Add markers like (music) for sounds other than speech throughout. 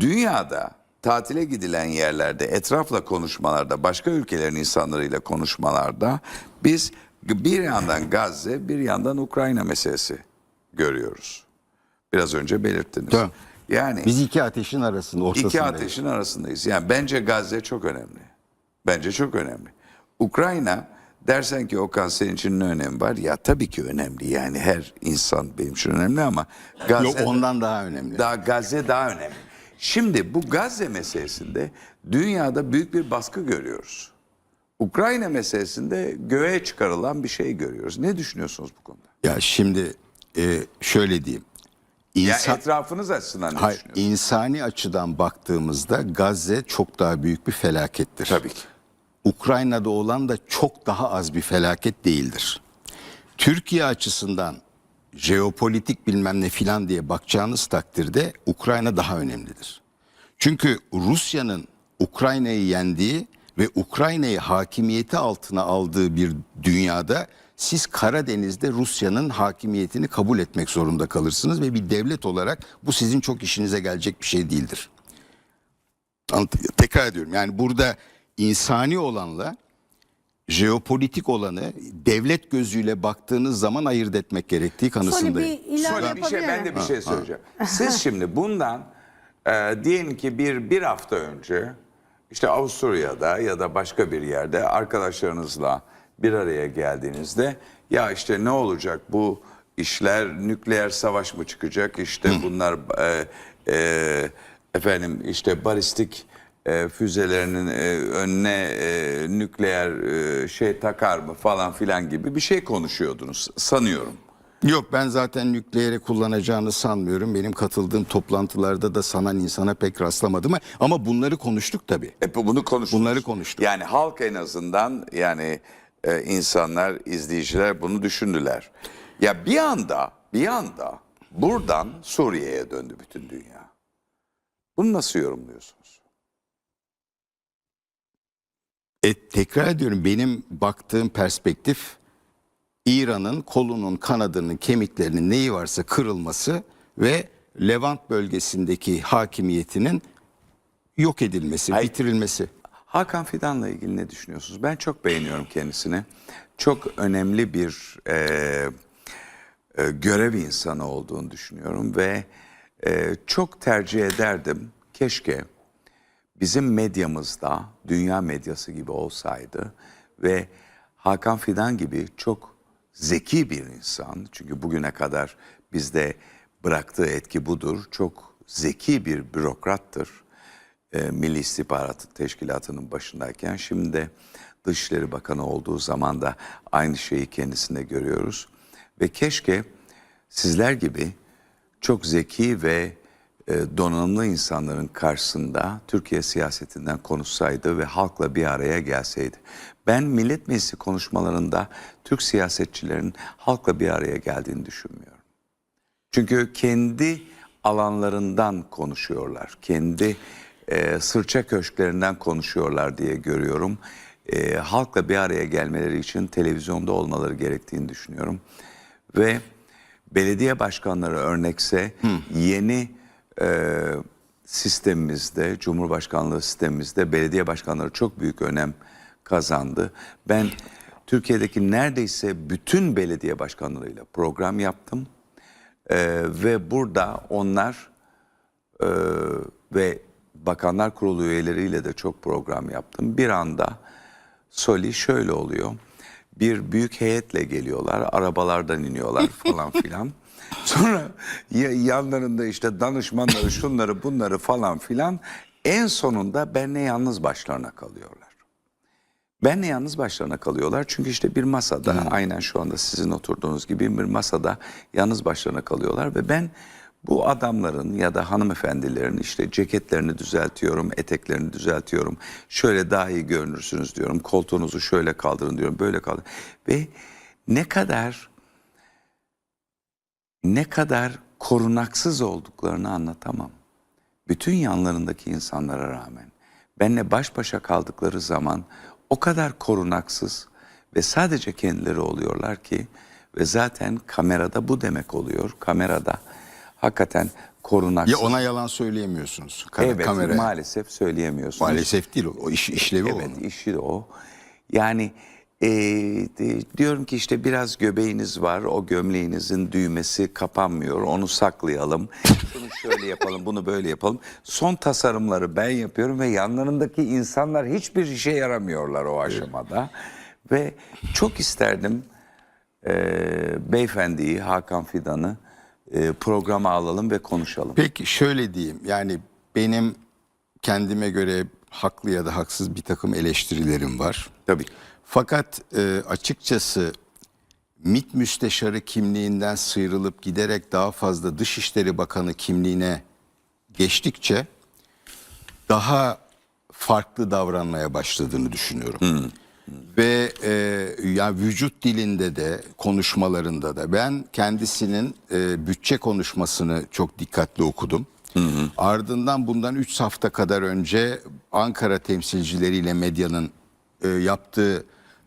dünyada tatile gidilen yerlerde, etrafla konuşmalarda, başka ülkelerin insanlarıyla konuşmalarda biz bir yandan Gazze, bir yandan Ukrayna meselesi görüyoruz. Biraz önce belirttiniz. Tamam. Yani Biz iki ateşin arasında, ortasındayız. İki ateşin arasındayız. Yani bence Gazze çok önemli. Bence çok önemli. Ukrayna dersen ki Okan senin için ne önemi var? Ya tabii ki önemli. Yani her insan benim için önemli ama Gazze Yok ondan daha önemli. daha Gazze daha önemli. Şimdi bu Gazze meselesinde dünyada büyük bir baskı görüyoruz. Ukrayna meselesinde göğe çıkarılan bir şey görüyoruz. Ne düşünüyorsunuz bu konuda? Ya şimdi e, şöyle diyeyim. Ya İnsan, etrafınız açısından ne hayır, düşünüyorsunuz? insani açıdan baktığımızda Gazze çok daha büyük bir felakettir. Tabii ki. Ukrayna'da olan da çok daha az bir felaket değildir. Türkiye açısından jeopolitik bilmem ne filan diye bakacağınız takdirde Ukrayna daha önemlidir. Çünkü Rusya'nın Ukrayna'yı yendiği ve Ukrayna'yı hakimiyeti altına aldığı bir dünyada siz Karadeniz'de Rusya'nın hakimiyetini kabul etmek zorunda kalırsınız ve bir devlet olarak bu sizin çok işinize gelecek bir şey değildir. Tekrar ediyorum yani burada insani olanla jeopolitik olanı devlet gözüyle baktığınız zaman ayırt etmek gerektiği kanısındayım. bir ilave Şöyle bir şey ben de bir şey söyleyeceğim. Siz şimdi bundan e, diyelim ki bir bir hafta önce işte Avusturya'da ya da başka bir yerde arkadaşlarınızla bir araya geldiğinizde ya işte ne olacak bu işler nükleer savaş mı çıkacak işte bunlar e, e, efendim işte balistik e, füzelerinin e, önüne e, nükleer e, şey takar mı falan filan gibi bir şey konuşuyordunuz sanıyorum. Yok ben zaten nükleeri kullanacağını sanmıyorum. Benim katıldığım toplantılarda da sanan insana pek rastlamadım ama bunları konuştuk tabii. Hep bunu konuştuk. Bunları konuştuk. Yani halk en azından yani e, insanlar, izleyiciler bunu düşündüler. Ya bir anda, bir anda buradan Suriye'ye döndü bütün dünya. Bunu nasıl yorumluyorsunuz? E, tekrar ediyorum benim baktığım perspektif İran'ın kolunun, kanadının, kemiklerinin neyi varsa kırılması ve Levant bölgesindeki hakimiyetinin yok edilmesi, Hayır. bitirilmesi. Hakan Fidan'la ilgili ne düşünüyorsunuz? Ben çok beğeniyorum kendisini. Çok önemli bir e, e, görev insanı olduğunu düşünüyorum ve e, çok tercih ederdim. Keşke bizim medyamızda dünya medyası gibi olsaydı ve Hakan Fidan gibi çok zeki bir insan çünkü bugüne kadar bizde bıraktığı etki budur. Çok zeki bir bürokrattır. E, Milli İstihbarat Teşkilatı'nın başındayken şimdi de Dışişleri Bakanı olduğu zaman da aynı şeyi kendisinde görüyoruz. Ve keşke sizler gibi çok zeki ve donanımlı insanların karşısında Türkiye siyasetinden konuşsaydı ve halkla bir araya gelseydi. Ben Millet Meclisi konuşmalarında Türk siyasetçilerin halkla bir araya geldiğini düşünmüyorum. Çünkü kendi alanlarından konuşuyorlar. Kendi e, sırça köşklerinden konuşuyorlar diye görüyorum. E, halkla bir araya gelmeleri için televizyonda olmaları gerektiğini düşünüyorum. Ve belediye başkanları örnekse yeni e, sistemimizde, Cumhurbaşkanlığı sistemimizde belediye başkanları çok büyük önem kazandı. Ben Türkiye'deki neredeyse bütün belediye başkanlarıyla program yaptım. Ee, ve burada onlar e, ve Bakanlar Kurulu üyeleriyle de çok program yaptım. Bir anda Soli şöyle oluyor. Bir büyük heyetle geliyorlar, arabalardan iniyorlar falan (laughs) filan. Sonra ya- yanlarında işte danışmanları, şunları bunları falan filan. En sonunda benle yalnız başlarına kalıyorlar. Benle yalnız başlarına kalıyorlar. Çünkü işte bir masada aynen şu anda sizin oturduğunuz gibi bir masada yalnız başlarına kalıyorlar ve ben bu adamların ya da hanımefendilerin işte ceketlerini düzeltiyorum, eteklerini düzeltiyorum. Şöyle daha iyi görünürsünüz diyorum. Koltuğunuzu şöyle kaldırın diyorum, böyle kaldırın. Ve ne kadar ne kadar korunaksız olduklarını anlatamam. Bütün yanlarındaki insanlara rağmen benle baş başa kaldıkları zaman o kadar korunaksız ve sadece kendileri oluyorlar ki ve zaten kamerada bu demek oluyor. Kamerada hakikaten korunaksız. Ya ona yalan söyleyemiyorsunuz. Kara, evet kameraya. maalesef söyleyemiyorsunuz. Maalesef değil o. O iş, işlevi Evet onun. işi de o. Yani e, de- diyorum ki işte biraz göbeğiniz var. O gömleğinizin düğmesi kapanmıyor. Onu saklayalım. Şunu şöyle yapalım, bunu böyle yapalım. Son tasarımları ben yapıyorum ve yanlarındaki insanlar hiçbir işe yaramıyorlar o aşamada. Ve çok isterdim e, beyefendiyi, Hakan Fidan'ı e, programa alalım ve konuşalım. Peki şöyle diyeyim. Yani benim kendime göre haklı ya da haksız bir takım eleştirilerim var. Tabii. Fakat e, açıkçası MİT müsteşarı kimliğinden sıyrılıp giderek daha fazla Dışişleri Bakanı kimliğine geçtikçe daha farklı davranmaya başladığını düşünüyorum. Ve e, ya vücut dilinde de konuşmalarında da ben kendisinin e, bütçe konuşmasını çok dikkatli okudum. Ardından bundan 3 hafta kadar önce Ankara temsilcileriyle medyanın e, yaptığı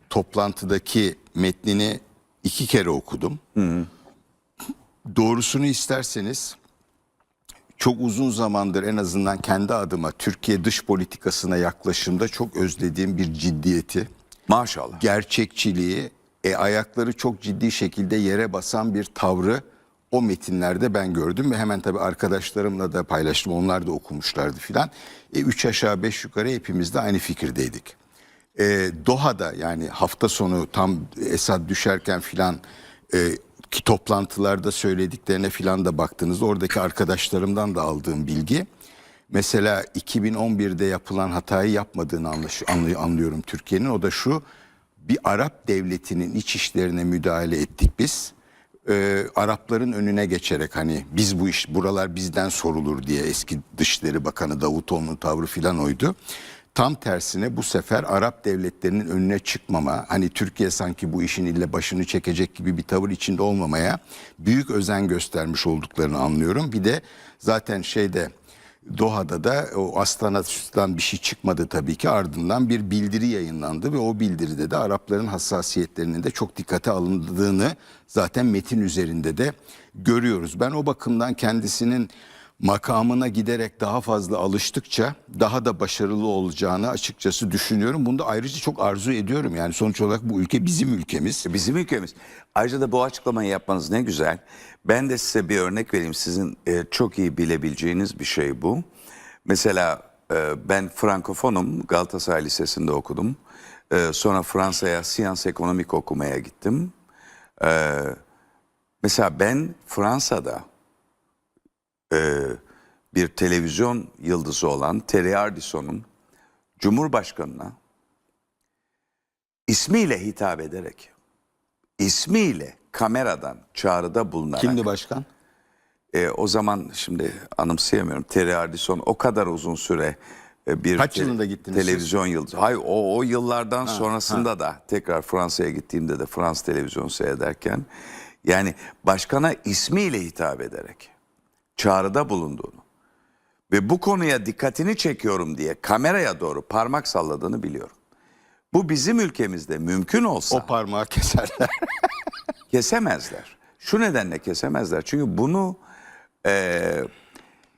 toplantıdaki metnini iki kere okudum. Doğrusunu isterseniz çok uzun zamandır en azından kendi adıma Türkiye dış politikasına yaklaşımda çok özlediğim bir ciddiyeti, Maşallah. gerçekçiliği, e, ayakları çok ciddi şekilde yere basan bir tavrı o metinlerde ben gördüm ve hemen tabii arkadaşlarımla da paylaştım. Onlar da okumuşlardı filan. E, üç aşağı beş yukarı hepimiz de aynı fikirdeydik. E, Doha'da yani hafta sonu tam Esad düşerken filan e, ki toplantılarda söylediklerine filan da baktığınızda oradaki arkadaşlarımdan da aldığım bilgi mesela 2011'de yapılan hatayı yapmadığını anlıyorum Türkiye'nin. O da şu bir Arap devletinin iç işlerine müdahale ettik biz. Ee, Arapların önüne geçerek hani biz bu iş buralar bizden sorulur diye eski Dışişleri Bakanı Davutoğlu'nun tavrı filan oydu. Tam tersine bu sefer Arap devletlerinin önüne çıkmama, hani Türkiye sanki bu işin ille başını çekecek gibi bir tavır içinde olmamaya büyük özen göstermiş olduklarını anlıyorum. Bir de zaten şeyde Doha'da da o Astana'dan bir şey çıkmadı tabii ki ardından bir bildiri yayınlandı ve o bildiride de Arapların hassasiyetlerinin de çok dikkate alındığını zaten metin üzerinde de görüyoruz. Ben o bakımdan kendisinin makamına giderek daha fazla alıştıkça daha da başarılı olacağını açıkçası düşünüyorum. Bunu da ayrıca çok arzu ediyorum. Yani sonuç olarak bu ülke bizim ülkemiz. Bizim ülkemiz. Ayrıca da bu açıklamayı yapmanız ne güzel. Ben de size bir örnek vereyim. Sizin e, çok iyi bilebileceğiniz bir şey bu. Mesela e, ben Frankofonum. Galatasaray Lisesi'nde okudum. E, sonra Fransa'ya Sciences Ekonomik okumaya gittim. E, mesela ben Fransa'da e, bir televizyon yıldızı olan Terry Ardison'un Cumhurbaşkanı'na ismiyle hitap ederek, ismiyle kameradan çağrıda bulunarak. Kimdi başkan? E, o zaman şimdi anımsayamıyorum. Terry Ardison o kadar uzun süre e, bir Kaç yılında gittiniz siz? televizyon yıldızı. Hayır o, o yıllardan sonrasında da tekrar Fransa'ya gittiğimde de Frans televizyonu seyrederken yani başkana ismiyle hitap ederek çağrıda bulunduğunu ve bu konuya dikkatini çekiyorum diye kameraya doğru parmak salladığını biliyorum. Bu bizim ülkemizde mümkün olsa O parmağı keserler. (laughs) kesemezler. Şu nedenle kesemezler. Çünkü bunu eee,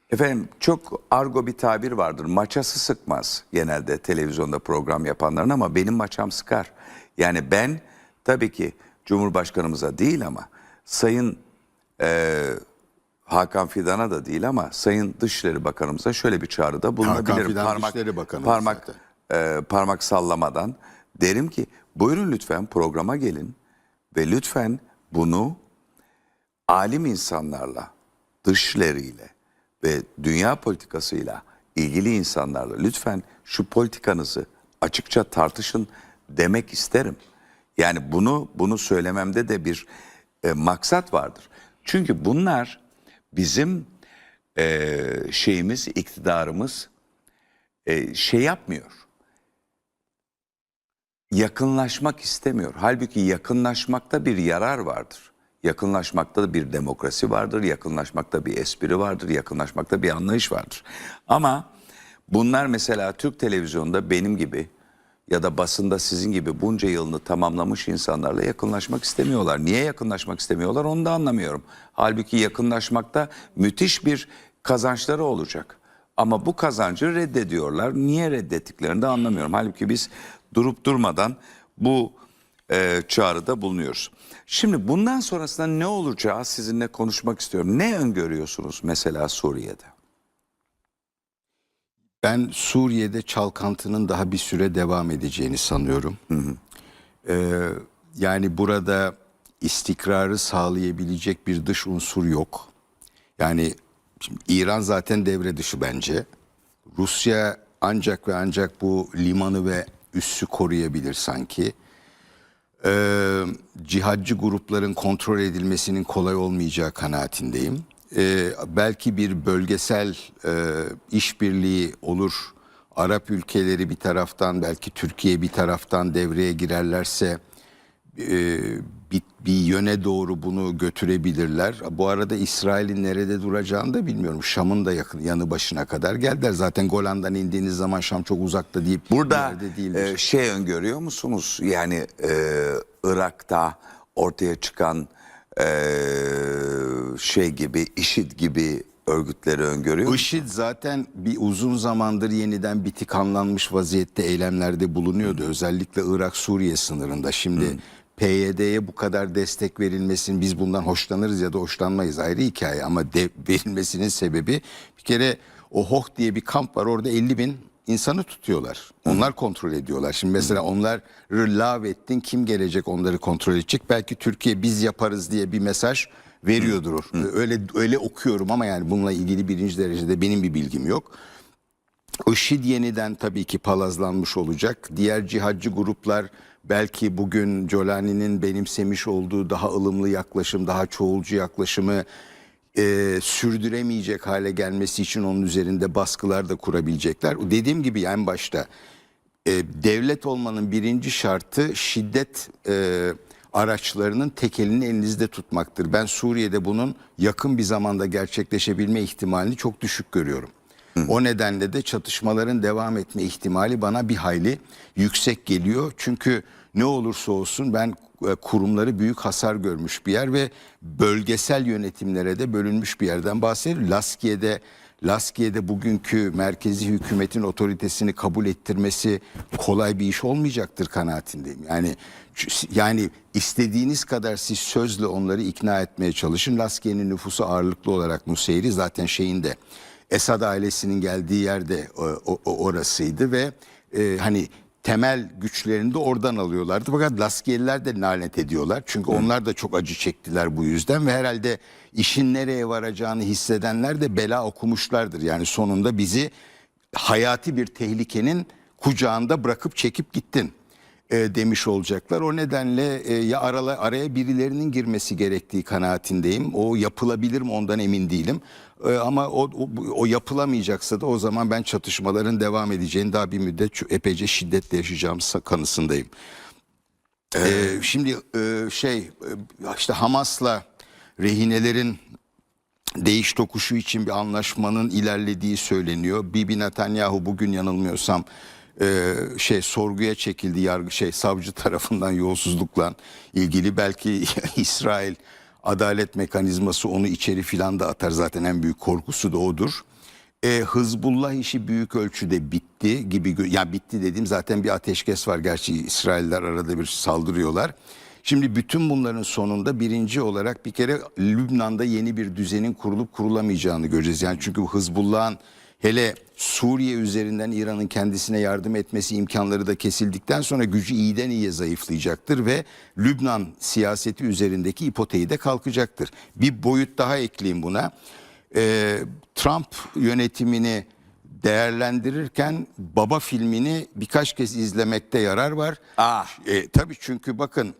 efendim çok argo bir tabir vardır. Maçası sıkmaz genelde televizyonda program yapanların ama benim maçam sıkar. Yani ben tabii ki Cumhurbaşkanımıza değil ama Sayın eee, Hakan Fidan'a da değil ama Sayın Dışişleri Bakanımıza şöyle bir çağrıda bulunabilirim. Fidan Dışişleri Bakanımız parmak, eee, parmak sallamadan derim ki buyurun lütfen programa gelin ve lütfen bunu alim insanlarla, dışleriyle ve dünya politikasıyla ilgili insanlarla lütfen şu politikanızı açıkça tartışın demek isterim. Yani bunu bunu söylememde de bir e, maksat vardır. Çünkü bunlar bizim e, şeyimiz, iktidarımız e, şey yapmıyor. Yakınlaşmak istemiyor. Halbuki yakınlaşmakta bir yarar vardır. Yakınlaşmakta da bir demokrasi vardır, yakınlaşmakta bir espri vardır, yakınlaşmakta bir anlayış vardır. Ama bunlar mesela Türk televizyonunda benim gibi ya da basında sizin gibi bunca yılını tamamlamış insanlarla yakınlaşmak istemiyorlar. Niye yakınlaşmak istemiyorlar onu da anlamıyorum. Halbuki yakınlaşmakta müthiş bir kazançları olacak. Ama bu kazancı reddediyorlar. Niye reddettiklerini de anlamıyorum. Halbuki biz durup durmadan bu e, çağrıda bulunuyoruz. Şimdi bundan sonrasında ne olacağı sizinle konuşmak istiyorum. Ne öngörüyorsunuz mesela Suriye'de? Ben Suriye'de çalkantının daha bir süre devam edeceğini sanıyorum. Ee, yani burada istikrarı sağlayabilecek bir dış unsur yok. Yani şimdi İran zaten devre dışı bence. Rusya ancak ve ancak bu limanı ve üssü koruyabilir sanki. Ee, cihadcı grupların kontrol edilmesinin kolay olmayacağı kanaatindeyim. Ee, belki bir bölgesel e, işbirliği olur. Arap ülkeleri bir taraftan belki Türkiye bir taraftan devreye girerlerse e, bir, bir yöne doğru bunu götürebilirler. Bu arada İsrail'in nerede duracağını da bilmiyorum. Şam'ın da yakın yanı başına kadar geldiler. Zaten Golan'dan indiğiniz zaman Şam çok uzakta deyip Burada e, şey öngörüyor musunuz? Yani e, Irak'ta ortaya çıkan e, şey gibi, IŞİD gibi örgütleri öngörüyor? IŞİD zaten bir uzun zamandır yeniden bitik anlanmış vaziyette eylemlerde bulunuyordu. Özellikle Irak-Suriye sınırında. Şimdi PYD'ye bu kadar destek verilmesinin biz bundan hoşlanırız ya da hoşlanmayız ayrı hikaye. Ama de, verilmesinin sebebi bir kere o Hoh diye bir kamp var orada 50 bin insanı tutuyorlar. Onlar kontrol ediyorlar. Şimdi mesela onları lağvettin kim gelecek onları kontrol edecek? Belki Türkiye biz yaparız diye bir mesaj veriyordur. Öyle öyle okuyorum ama yani bununla ilgili birinci derecede benim bir bilgim yok. IŞİD yeniden tabii ki palazlanmış olacak. Diğer cihadcı gruplar belki bugün Jolani'nin benimsemiş olduğu daha ılımlı yaklaşım, daha çoğulcu yaklaşımı e, sürdüremeyecek hale gelmesi için onun üzerinde baskılar da kurabilecekler. Dediğim gibi en başta e, devlet olmanın birinci şartı şiddet e, araçlarının tekelini elinizde tutmaktır. Ben Suriye'de bunun yakın bir zamanda gerçekleşebilme ihtimalini çok düşük görüyorum. O nedenle de çatışmaların devam etme ihtimali bana bir hayli yüksek geliyor. Çünkü ne olursa olsun ben e, kurumları büyük hasar görmüş bir yer ve bölgesel yönetimlere de bölünmüş bir yerden bahsediyorum. Laskiye'de Laskiye'de bugünkü merkezi hükümetin otoritesini kabul ettirmesi kolay bir iş olmayacaktır kanaatindeyim. Yani yani istediğiniz kadar siz sözle onları ikna etmeye çalışın. Laskiye'nin nüfusu ağırlıklı olarak Nuseyri zaten şeyinde Esad ailesinin geldiği yerde o, o- o- orasıydı ve e, hani temel güçlerini de oradan alıyorlardı. Fakat Laskiyeliler de lanet ediyorlar. Çünkü onlar da çok acı çektiler bu yüzden ve herhalde işin nereye varacağını hissedenler de bela okumuşlardır. Yani sonunda bizi hayati bir tehlikenin kucağında bırakıp çekip gittin e, demiş olacaklar. O nedenle e, ya arala, araya birilerinin girmesi gerektiği kanaatindeyim. O yapılabilir mi ondan emin değilim. E, ama o, o, o yapılamayacaksa da o zaman ben çatışmaların devam edeceğini daha bir müddet epeyce şiddetle yaşayacağım kanısındayım. E, şimdi e, şey e, işte Hamas'la rehinelerin değiş tokuşu için bir anlaşmanın ilerlediği söyleniyor. Bibi Netanyahu bugün yanılmıyorsam e, şey sorguya çekildi yargı şey savcı (laughs) tarafından yolsuzlukla ilgili belki (laughs) İsrail adalet mekanizması onu içeri filan da atar zaten en büyük korkusu da odur. E, Hızbullah işi büyük ölçüde bitti gibi ya bitti dediğim zaten bir ateşkes var gerçi İsrailler arada bir saldırıyorlar. Şimdi bütün bunların sonunda birinci olarak bir kere Lübnan'da yeni bir düzenin kurulup kurulamayacağını göreceğiz. Yani çünkü bu Hızbullah'ın hele Suriye üzerinden İran'ın kendisine yardım etmesi imkanları da kesildikten sonra gücü iyiden iyiye zayıflayacaktır ve Lübnan siyaseti üzerindeki ipoteği de kalkacaktır. Bir boyut daha ekleyeyim buna. Ee, Trump yönetimini değerlendirirken Baba filmini birkaç kez izlemekte yarar var. Ah. E, tabii çünkü bakın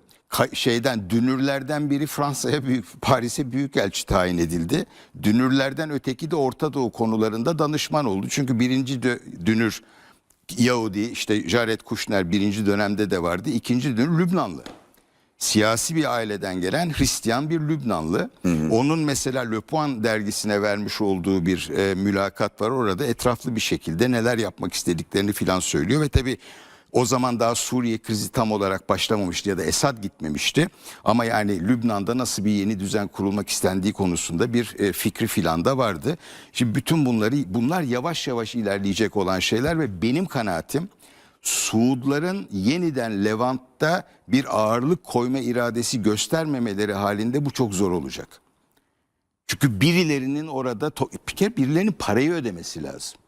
şeyden dünürlerden biri Fransa'ya büyük Paris'e büyükelçi tayin edildi. Dünürlerden öteki de Orta Doğu konularında danışman oldu. Çünkü birinci dünür Yahudi işte Jared Kushner birinci dönemde de vardı. İkinci dünür Lübnanlı siyasi bir aileden gelen Hristiyan bir Lübnanlı. Onun mesela Le Point dergisine vermiş olduğu bir e, mülakat var. Orada etraflı bir şekilde neler yapmak istediklerini filan söylüyor ve tabii O zaman daha Suriye krizi tam olarak başlamamıştı ya da Esad gitmemişti. Ama yani Lübnan'da nasıl bir yeni düzen kurulmak istendiği konusunda bir e, fikri filan da vardı. Şimdi bütün bunları bunlar yavaş yavaş ilerleyecek olan şeyler ve benim kanaatim Suudların yeniden Levant'ta bir ağırlık koyma iradesi göstermemeleri halinde bu çok zor olacak. Çünkü birilerinin orada bir kere birilerinin parayı ödemesi lazım.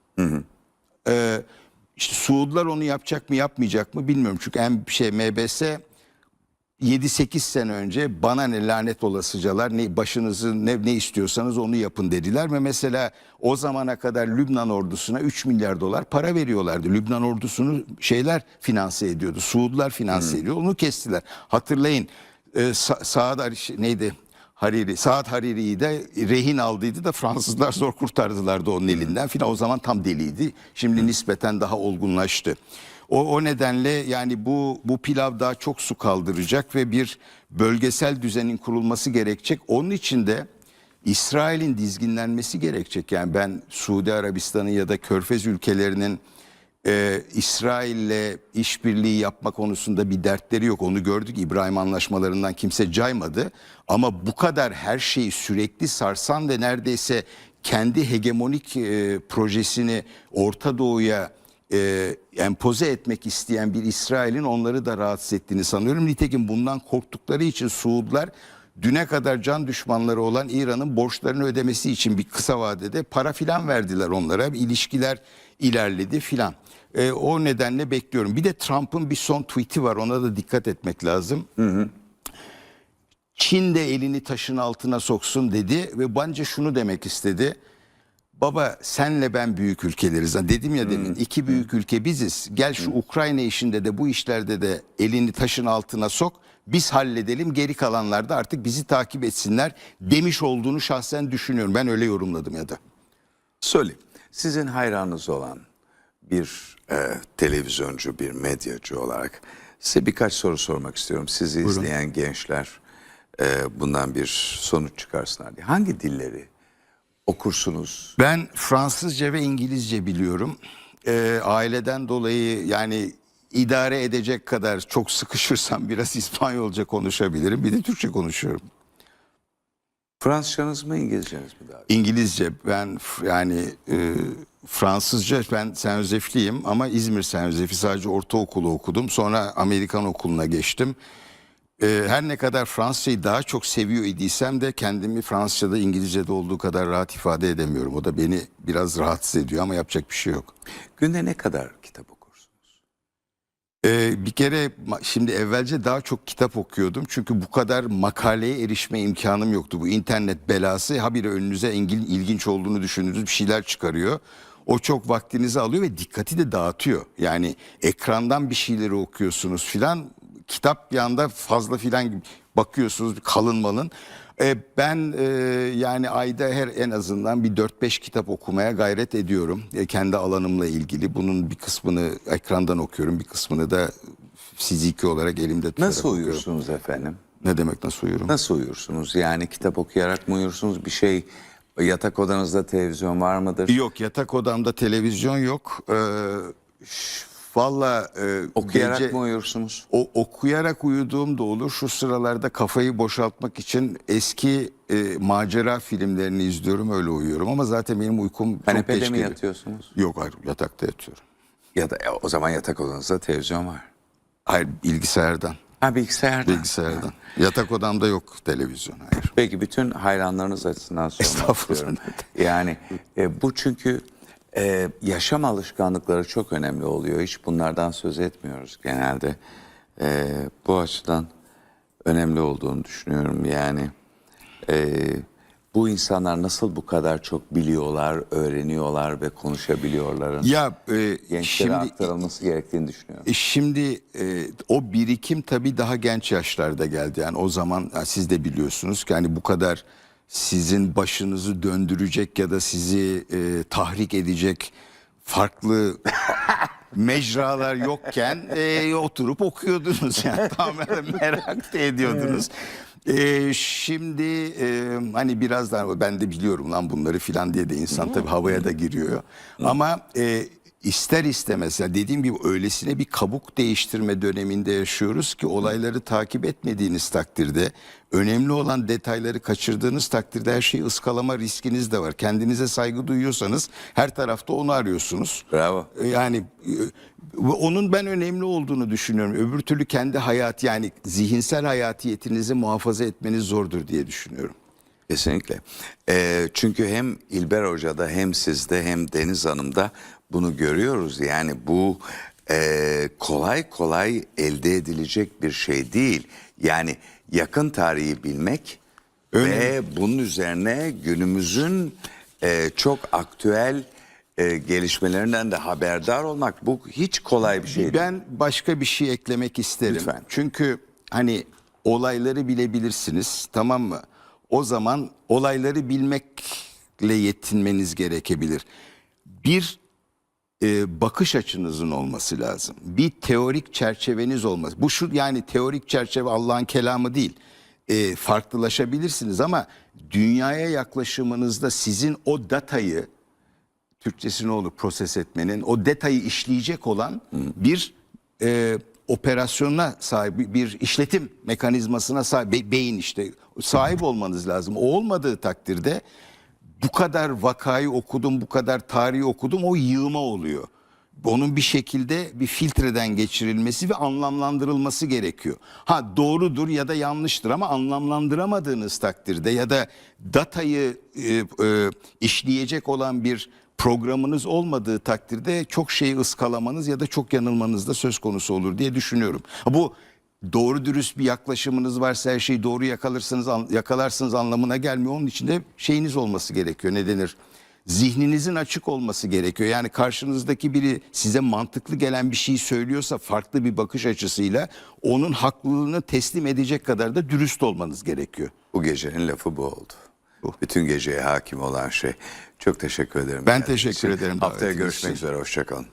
Ee, işte Suudlar onu yapacak mı yapmayacak mı bilmiyorum. Çünkü en şey MBS 7-8 sene önce bana ne lanet olasıcalar ne başınızı ne, ne istiyorsanız onu yapın dediler ve mesela o zamana kadar Lübnan ordusuna 3 milyar dolar para veriyorlardı. Lübnan ordusunu şeyler finanse ediyordu. Suudlar finanse ediyor. Onu kestiler. Hatırlayın e, Sa- Saad Ariş- neydi? Hariri, Saad Hariri'yi de rehin aldıydı da Fransızlar zor kurtardılardı onun elinden filan. O zaman tam deliydi. Şimdi nispeten daha olgunlaştı. O, o nedenle yani bu bu pilav daha çok su kaldıracak ve bir bölgesel düzenin kurulması gerekecek. Onun için de İsrail'in dizginlenmesi gerekecek. Yani ben Suudi Arabistan'ın ya da Körfez ülkelerinin e, İsrail'le işbirliği yapma konusunda bir dertleri yok. Onu gördük İbrahim anlaşmalarından kimse caymadı. Ama bu kadar her şeyi sürekli sarsan ve neredeyse kendi hegemonik e, projesini Orta Doğu'ya e, empoze etmek isteyen bir İsrail'in onları da rahatsız ettiğini sanıyorum. Nitekim bundan korktukları için Suudlar düne kadar can düşmanları olan İran'ın borçlarını ödemesi için bir kısa vadede para filan verdiler onlara. İlişkiler ilerledi filan. E, o nedenle bekliyorum. Bir de Trump'ın bir son tweet'i var ona da dikkat etmek lazım. Çin de elini taşın altına soksun dedi ve bence şunu demek istedi. Baba senle ben büyük ülkeleriz. Dedim ya demin iki büyük ülke biziz. Gel şu Ukrayna işinde de bu işlerde de elini taşın altına sok. Biz halledelim geri kalanlar da artık bizi takip etsinler demiş olduğunu şahsen düşünüyorum. Ben öyle yorumladım ya da. Söyleyeyim. Sizin hayranınız olan bir e, televizyoncu, bir medyacı olarak size birkaç soru sormak istiyorum. Sizi izleyen gençler e, bundan bir sonuç çıkarsınlar diye. Hangi dilleri okursunuz? Ben Fransızca ve İngilizce biliyorum. Ee, aileden dolayı yani idare edecek kadar çok sıkışırsam biraz İspanyolca konuşabilirim. Bir de Türkçe konuşuyorum. Fransızcanız mı, İngilizceniz mi daha? İngilizce ben yani e, Fransızca ben Saint Joseph'liyim ama İzmir Joseph'i sadece ortaokulu okudum. Sonra Amerikan okuluna geçtim. E, her ne kadar Fransızcayı daha çok seviyor idiysem de kendimi Fransızca'da İngilizce'de olduğu kadar rahat ifade edemiyorum. O da beni biraz rahatsız ediyor ama yapacak bir şey yok. Günde ne kadar? Ee, bir kere şimdi evvelce daha çok kitap okuyordum. Çünkü bu kadar makaleye erişme imkanım yoktu. Bu internet belası habire önünüze ilgin- ilginç olduğunu düşündüğünüz bir şeyler çıkarıyor. O çok vaktinizi alıyor ve dikkati de dağıtıyor. Yani ekrandan bir şeyleri okuyorsunuz filan. Kitap bir anda fazla filan bakıyorsunuz kalın malın. Ee, ben e, yani ayda her en azından bir 4-5 kitap okumaya gayret ediyorum. E, kendi alanımla ilgili. Bunun bir kısmını ekrandan okuyorum, bir kısmını da fiziki olarak elimde tutarak Nasıl okuyorum. uyursunuz efendim? Ne demek nasıl uyuyorum? Nasıl uyursunuz? Yani kitap okuyarak mı uyursunuz? Bir şey yatak odanızda televizyon var mıdır? Yok yatak odamda televizyon yok. Ee, Valla e, Okuyarak gece- mı uyursunuz? O, okuyarak uyuduğum da olur. Şu sıralarda kafayı boşaltmak için eski e, macera filmlerini izliyorum öyle uyuyorum. Ama zaten benim uykum çok Kanepede geç mi geliyor. yatıyorsunuz? Yok hayır yatakta yatıyorum. Ya da e, o zaman yatak odanızda televizyon var. Hayır bilgisayardan. Ha bilgisayarda. Bilgisayardan. Yatak odamda yok televizyon hayır. Peki bütün hayranlarınız açısından sormak istiyorum. Yani e, bu çünkü e, yaşam alışkanlıkları çok önemli oluyor. Hiç bunlardan söz etmiyoruz genelde. E, bu açıdan önemli olduğunu düşünüyorum. Yani e, bu insanlar nasıl bu kadar çok biliyorlar, öğreniyorlar ve konuşabiliyorlar? Ya e, Gençlere şimdi aktarılması gerektiğini düşünüyorum. E, Şimdi e, o birikim tabii daha genç yaşlarda geldi. Yani o zaman ha, siz de biliyorsunuz ki hani bu kadar sizin başınızı döndürecek ya da sizi e, tahrik edecek farklı (laughs) mecralar yokken e, oturup okuyordunuz (laughs) yani tamamen merak da ediyordunuz. E, şimdi e, hani biraz daha ben de biliyorum lan bunları filan diye de insan tabii havaya da giriyor. Ama e, ister istemez ya dediğim gibi öylesine bir kabuk değiştirme döneminde yaşıyoruz ki olayları takip etmediğiniz takdirde önemli olan detayları kaçırdığınız takdirde her şeyi ıskalama riskiniz de var. Kendinize saygı duyuyorsanız her tarafta onu arıyorsunuz. Bravo. Yani e, onun ben önemli olduğunu düşünüyorum. Öbür türlü kendi hayat yani zihinsel hayatiyetinizi muhafaza etmeniz zordur diye düşünüyorum. Kesinlikle. Ee, çünkü hem İlber Hoca'da hem sizde hem Deniz Hanım'da bunu görüyoruz. Yani bu e, kolay kolay elde edilecek bir şey değil. Yani yakın tarihi bilmek ve bunun üzerine günümüzün e, çok aktüel e, gelişmelerinden de haberdar olmak bu hiç kolay bir şey değil. Ben başka bir şey eklemek isterim. Lütfen. Çünkü hani olayları bilebilirsiniz tamam mı? O zaman olayları bilmekle yetinmeniz gerekebilir. Bir e, bakış açınızın olması lazım. Bir teorik çerçeveniz olmaz. Bu şu yani teorik çerçeve Allah'ın kelamı değil. E, farklılaşabilirsiniz ama dünyaya yaklaşımınızda sizin o datayı Türkçesi ne olur proses etmenin o detayı işleyecek olan bir e, operasyona sahip bir işletim mekanizmasına sahip be- beyin işte sahip olmanız lazım. O olmadığı takdirde bu kadar vakayı okudum, bu kadar tarihi okudum o yığma oluyor. Onun bir şekilde bir filtreden geçirilmesi ve anlamlandırılması gerekiyor. Ha doğrudur ya da yanlıştır ama anlamlandıramadığınız takdirde ya da datayı e, e, işleyecek olan bir programınız olmadığı takdirde çok şeyi ıskalamanız ya da çok yanılmanız da söz konusu olur diye düşünüyorum. Bu doğru dürüst bir yaklaşımınız varsa her şeyi doğru yakalarsınız an- yakalarsınız anlamına gelmiyor. Onun için de şeyiniz olması gerekiyor. Ne denir? Zihninizin açık olması gerekiyor. Yani karşınızdaki biri size mantıklı gelen bir şey söylüyorsa farklı bir bakış açısıyla onun haklılığını teslim edecek kadar da dürüst olmanız gerekiyor. Bu gecenin lafı bu oldu. Bütün geceye hakim olan şey. Çok teşekkür ederim. Ben teşekkür ederim. Haftaya görüşmek üzere. Hoşçakalın.